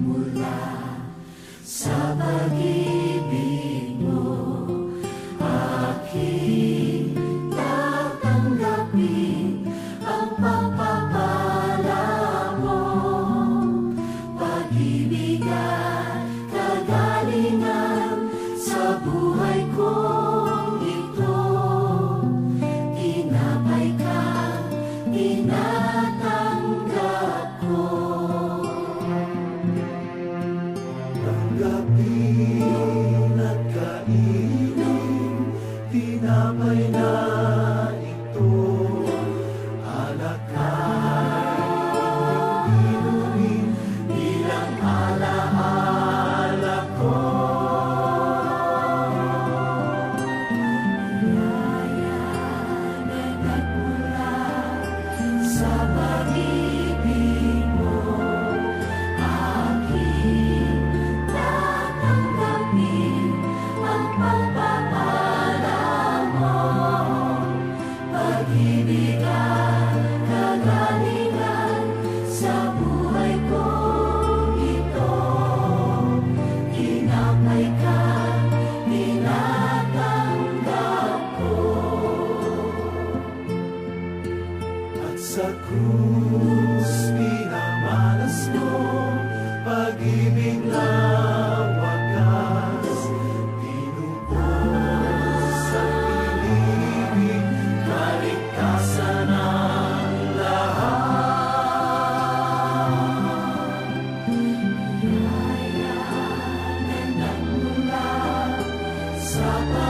mula sa pag-ibig. Sa krus pinamalas mo pag-ibig na wakas Tinupon sa pag-ibig kaligtasan ang lahat. Kaya na nagmula sa pag